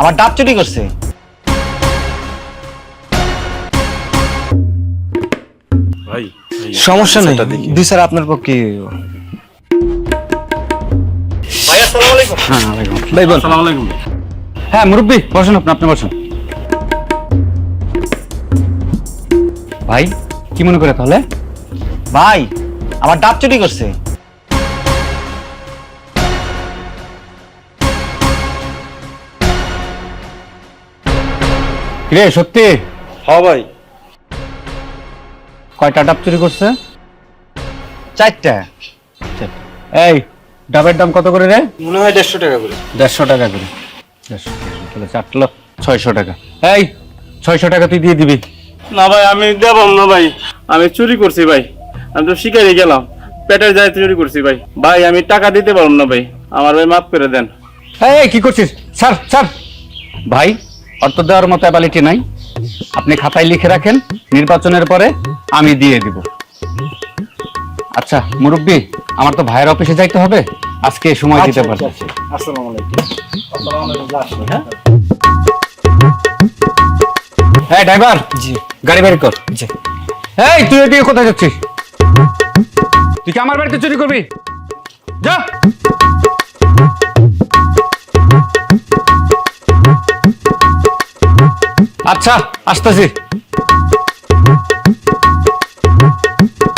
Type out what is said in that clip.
আমার ডাব চুরি করছে। ভাই সমস্যা নেই। দুই স্যার আপনার পক্ষে ভাই হ্যাঁ। বল। হ্যাঁ মুরব্বী বসুন আপনি আপনি বসুন। ভাই কি মনে করে তাহলে? ভাই আমার ডাব চুরি করছে। রে সত্যি? হ্যাঁ ভাই। কয়টা ডাব চুরি করছে? চারটা। এই ডাবের দাম কত করে রে? মনে হয় দেড়শো টাকা করে। দেড়শো টাকা করে। দেড়শো তাহলে চারটলো ছয়শো টাকা। এই ছয়শো টাকা তুই দিয়ে দিবি। না ভাই আমি দেবাম না ভাই। আমি চুরি করছি ভাই। আমি তো শিকারি গেলাম। পেটের যাই চুরি করছি ভাই। ভাই আমি টাকা দিতে পারলাম না ভাই। আমার ভাই মাফ করে দেন। এই কি করছিস? স্যার স্যার ভাই অর্থ দেওয়ার মতো অ্যাবিলিটি নাই। আপনি খাতায় লিখে রাখেন নির্বাচনের পরে আমি দিয়ে দিব। আচ্ছা মুরব্বী আমার তো ভাইয়ের অফিসে যাইতে হবে। আজকে সময় দিতে পারব। আসসালামু আলাইকুম। হ্যাঁ ড্রাইভার? জি। গাড়ি বের কর। জি। এই তুই এদিকে কোথায় যাচ্ছিস? তুই কি আমার বাড়িতে চুরি করবি? যা! আচ্ছা আসতেছি।